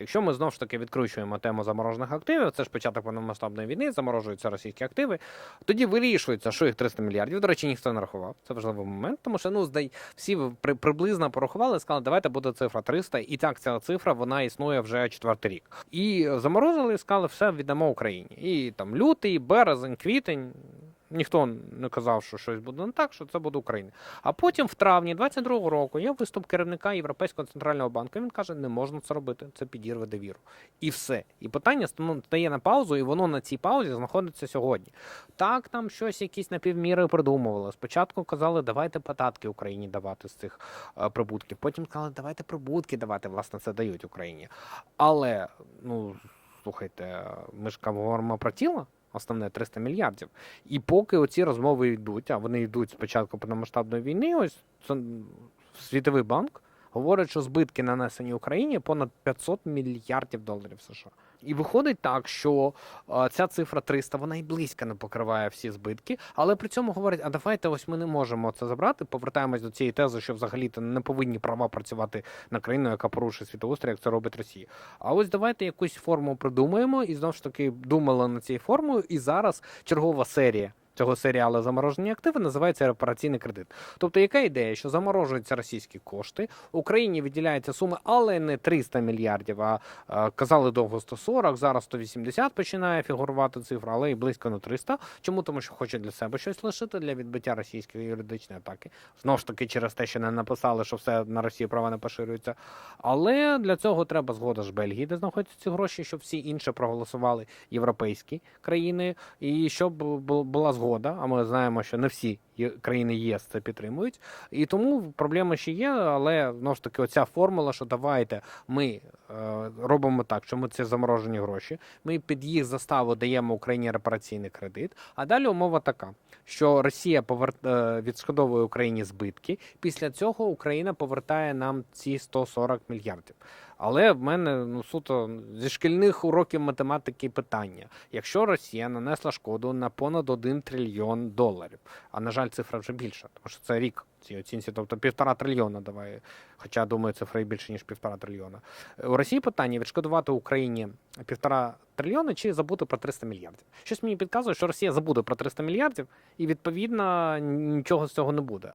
Якщо ми знову ж таки відкручуємо тему заморожених активів, це ж початок повномасштабної війни, заморожуються російські активи. Тоді вирішується, що їх 300 мільярдів. До речі, ніхто не рахував. Це важливий момент, тому що ну здай всі при, приблизно порахували, сказали, давайте буде цифра 300. І так ця цифра вона існує вже четвертий рік. І заморозили, і сказали, все віддамо Україні. І там лютий, березень, квітень. Ніхто не казав, що щось буде не так, що це буде Україна. А потім, в травні 22-го року, є виступ керівника Європейського центрального банку. Він каже, не можна це робити, це підірве довіру. І все. І питання стану- стає на паузу, і воно на цій паузі знаходиться сьогодні. Так, там щось якісь напівміри придумували. Спочатку казали, давайте податки Україні давати з цих е, прибутків. Потім сказали, давайте прибутки давати. Власне, це дають Україні. Але ну слухайте, ми ж говоримо про тіло. Основне 300 мільярдів. І поки оці розмови йдуть, а вони йдуть спочатку повномасштабної війни, ось Світовий банк говорить, що збитки нанесені Україні понад 500 мільярдів доларів США. І виходить так, що е, ця цифра 300, вона і близько не покриває всі збитки, але при цьому говорять, а давайте ось ми не можемо це забрати. Повертаємось до цієї тези, що взагалі-то не повинні права працювати на країну, яка порушує світоустрій, як це робить Росія. А ось давайте якусь форму придумаємо, і знову ж таки думали над цією формою, і зараз чергова серія. Цього серіалу заморожені активи називається репараційний кредит. Тобто, яка ідея, що заморожуються російські кошти, Україні виділяється сума, але не 300 мільярдів, а казали довго 140, зараз 180 починає фігурувати цифра, але і близько на 300. Чому? Тому що хоче для себе щось лишити для відбиття російської юридичної атаки. Знову ж таки, через те, що не написали, що все на Росії права не поширюються. Але для цього треба згода з Бельгії, де знаходяться ці гроші, щоб всі інші проголосували європейські країни, і щоб бу- була згода. А ми знаємо, що не всі країни ЄС це підтримують. І тому проблема ще є, але знову ж таки, оця формула, що давайте ми е, робимо так, що ми це заморожені гроші. Ми під їх заставу даємо Україні репараційний кредит. А далі умова така, що Росія повер... е, відшкодовує Україні збитки. Після цього Україна повертає нам ці 140 мільярдів. Але в мене ну суто зі шкільних уроків математики питання: якщо Росія нанесла шкоду на понад 1 трильйон доларів, а на жаль, цифра вже більша, тому що це рік цій оцінці, тобто півтора трильйона давай. Хоча думаю, цифра і більше ніж півтора трильйона. Е, У Росії питання відшкодувати Україні півтора трильйона чи забути про 300 мільярдів. Щось мені підказує, що Росія забуде про 300 мільярдів, і відповідно нічого з цього не буде.